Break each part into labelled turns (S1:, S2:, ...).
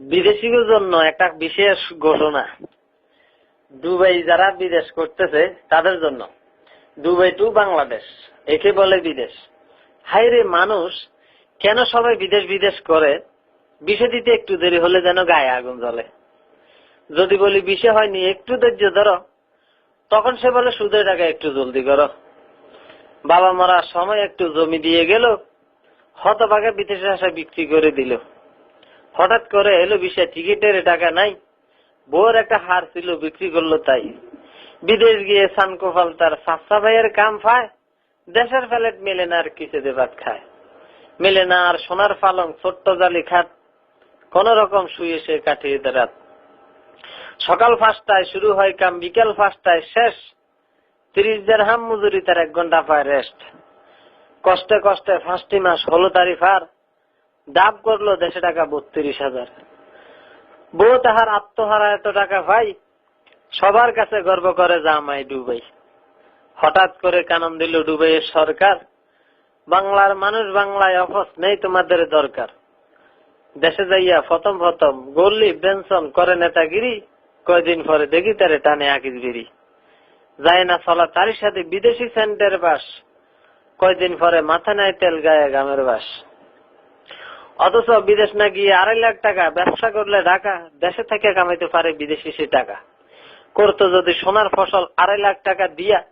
S1: বিদেশিদের জন্য একটা বিশেষ ঘটনা দুবাই যারা বিদেশ করতেছে, তাদের জন্য। দুবাই টু বাংলাদেশ, একে বলে বিদেশ। হাইরে মানুষ, কেন সবাই বিদেশ বিদেশ করে? বিষে দিতে একটু দেরি হলে যেন গায়ে আগুন জ্বলে। যদি বলি বিষে হয়নি, একটু ধৈর্য ধরো। তখন সে বলে, সুদের টাকা একটু জলদি করো। বাবা মরার সময় একটু জমি দিয়ে গেল, হতভাগে বিদেশে আসা বিক্রি করে দিল। হঠাৎ করে এলো বিষয়, টিকিটের টাকা নাই বউর একটা হার ছিল, বিক্রি করল তাই। বিদেশ গিয়ে সানকোফাল তার সাসা ভাইয়ের কাম পায় দেশের ফ্যালেট মেলে না আর কিসেতে ভাত খায়। মেলে না আর সোনার পালং, ছোট্ট জালি খাট, কোন রকম শুয়ে সে কাটিয়ে রাত। সকাল পাঁচটায় শুরু হয় কাম, বিকেল পাঁচটায় শেষ। তিরিশ দের হাম মজুরি তার এক ঘণ্টা পায় রেস্ট কষ্টে কষ্টে ফার্স্টি মাস হলো তারি ডাব করল দেশে টাকা বত্রিশ হাজার। বউ তাহার আত্মহারা এত টাকা ভাই, সবার কাছে গর্ব করে জামাই ডুবাই। হঠাৎ করে কানন দিল ডুবাইয়ের সরকার, বাংলার মানুষ বাংলায় অফস নেই তোমাদের দরকার। দেশে যাইয়া প্রথম প্রথম গল্লি বেনসন করে নেতাগিরি, কয়দিন পরে দেখি তারে টানে আকিস বিড়ি যায় না চলা তারই সাথে বিদেশি সেন্টের বাস, কয়দিন পরে মাথা নাই তেল গায়ে গামের বাস। অথচ বিদেশ না গিয়ে আড়াই লাখ টাকা ব্যবসা করলে ঢাকা দেশে থেকে কামাইতে পারে বিদেশি সে টাকা। করতো যদি সোনার ফসল আড়াই লাখ টাকা দিয়া,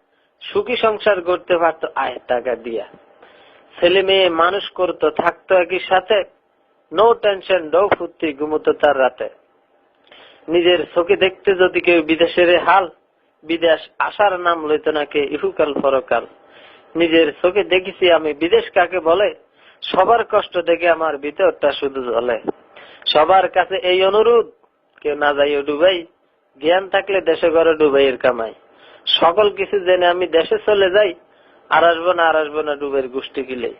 S1: সুখী সংসার করতে পারতো আয়ের টাকা দিয়া। ছেলে মেয়ে মানুষ করতো, থাকতো একই সাথে নো টেনশন নো ফুর্তি, ঘুমতো তার রাতে। নিজের চোখে দেখতে যদি কেউ বিদেশের হাল, বিদেশ আসার নাম লইত না কে, ইহুকাল পরকাল। নিজের চোখে দেখেছি আমি বিদেশ কাকে বলে? সবার কষ্ট দেখে আমার ভিতরটা শুধু জ্বলে। সবার কাছে এই অনুরোধ, কেউ না যাইও ডুবাই, জ্ঞান থাকলে দেশে ঘরে ডুবাইয়ের কামাই। সকল কিছু জেনে আমি দেশে চলে যাই, আর আসব না, আর আসব না ডুবের গোষ্ঠী কিলে